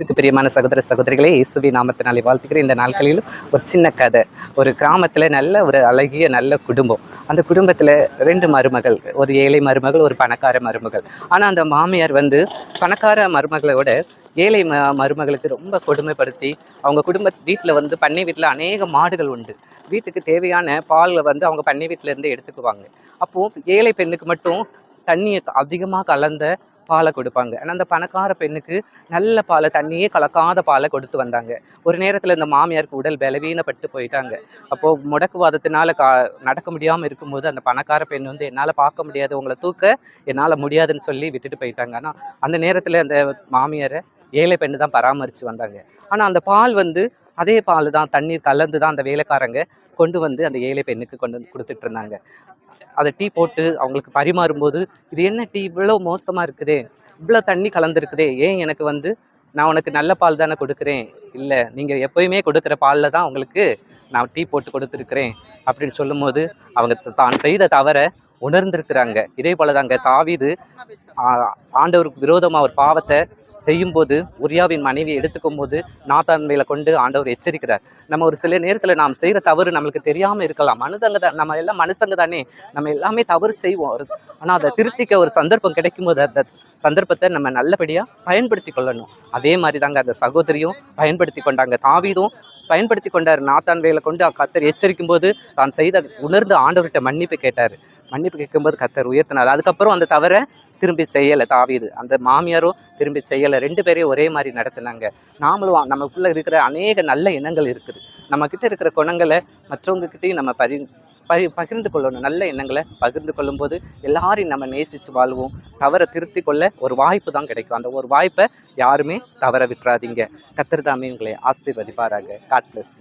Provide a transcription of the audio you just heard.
இதுக்கு பிரியமான சகோதர சகோதரிகளே இயேசுவி நாமத்தினாலே வாழ்த்துக்கிறேன். இந்த நாட்களிலும் ஒரு சின்ன கதை ஒரு கிராமத்தில் நல்ல ஒரு அழகிய நல்ல குடும்பம். அந்த குடும்பத்தில் ரெண்டு மருமகள் ஒரு ஏழை மருமகள் ஒரு பணக்கார மருமகள். ஆனால் அந்த மாமியார் வந்து பணக்கார மருமகளோட ஏழை ம மருமகளுக்கு ரொம்ப கொடுமைப்படுத்தி அவங்க குடும்ப வீட்டில் வந்து பண்ணை வீட்டில் அநேக மாடுகள் உண்டு. வீட்டுக்கு தேவையான பாலில் வந்து அவங்க பண்ணை வீட்டிலேருந்து எடுத்துக்குவாங்க. அப்போது ஏழை பெண்ணுக்கு மட்டும் தண்ணியை அதிகமாக கலந்த பாலை கொடுப்பாங்க. ஆனால் அந்த பணக்கார பெண்ணுக்கு நல்ல பாலை தண்ணியே கலக்காத பாலை கொடுத்து வந்தாங்க. ஒரு நேரத்தில் இந்த மாமியாருக்கு உடல் பலவீனப்பட்டு போயிட்டாங்க. அப்போது முடக்குவாதத்தினால கா நடக்க முடியாமல் இருக்கும்போது அந்த பணக்கார பெண் வந்து என்னால் பார்க்க முடியாது உங்களை தூக்க என்னால் முடியாதுன்னு சொல்லி விட்டுட்டு போயிட்டாங்க. ஆனால் அந்த நேரத்தில் அந்த மாமியாரை ஏழை பெண்ணு தான் பராமரித்து வந்தாங்க. ஆனால் அந்த பால் வந்து அதே பால் தான் தண்ணீர் கலந்து தான் அந்த வேலைக்காரங்க கொண்டு வந்து அந்த ஏழை பெண்ணுக்கு கொண்டு வந்து கொடுத்துட்டு இருந்தாங்க. அதை டீ போட்டு அவங்களுக்கு பரிமாறும்போது இது என்ன டீ இவ்வளோ மோசமாக இருக்குதே இவ்வளோ தண்ணி கலந்துருக்குதே ஏன் எனக்கு வந்து நான் உனக்கு நல்ல பால் தானே கொடுக்குறேன்? இல்லை நீங்கள் எப்போயுமே கொடுக்குற பாலில் தான் உங்களுக்கு நான் டீ போட்டு கொடுத்துருக்குறேன் அப்படின்னு சொல்லும்போது அவங்க தான் செய்த தவறை உணர்ந்திருக்கிறாங்க. இதே போல தாங்க தாவீது ஆண்டவருக்கு விரோதமாக ஒரு பாவத்தை செய்யும்போது உரியாவின் மனைவியை எடுத்துக்கும் போது நாத்தான் கொண்டு ஆண்டவர் எச்சரிக்கிறார். நம்ம ஒரு சில நேரத்தில் நாம் செய்கிற தவறு நம்மளுக்கு தெரியாமல் இருக்கலாம். மனுதங்க தான் நம்ம எல்லாம் மனுஷங்க தானே. நம்ம எல்லாமே தவறு செய்வோம். ஆனால் அதை திருத்திக்க ஒரு சந்தர்ப்பம் கிடைக்கும் போது அந்த சந்தர்ப்பத்தை நம்ம நல்லபடியாக பயன்படுத்தி கொள்ளணும். அதே மாதிரி தாங்க அந்த சகோதரியும் பயன்படுத்தி கொண்டாங்க. தாவீதும் பயன்படுத்தி கொண்டார். நாத்தான் வேலை கொண்டு கத்தர் எச்சரிக்கும் போது தான் செய்த உணர்ந்து ஆண்டவர்கிட்ட மன்னிப்பு கேட்டார். மன்னிப்பு கேட்கும்போது கத்தர் உயர்த்தினார். அதுக்கப்புறம் அந்த தவறை திரும்பி செய்யலை தாவியது அந்த மாமியாரும் திரும்பி செய்யலை. ரெண்டு பேரையும் ஒரே மாதிரி நடத்தினாங்க. நாமளும் நமக்குள்ளே இருக்கிற அநேக நல்ல எண்ணங்கள் இருக்குது. நம்மக்கிட்ட இருக்கிற குணங்களை மற்றவங்கக்கிட்டையும் நம்ம பரி பகி பகிர்ந்து கொள்ளணும் நல்ல எண்ணங்களை பகிர்ந்து கொள்ளும்போது எல்லாரையும் நம்ம நேசித்து வாழ்வோம். தவறை திருத்தி கொள்ள ஒரு வாய்ப்பு தான் கிடைக்கும். அந்த ஒரு வாய்ப்பை யாருமே தவற விட்டுறாதீங்க. கத்திரதாமே உங்களை ஆசீர்வதிப்பாராங்க காட் பிளஸ்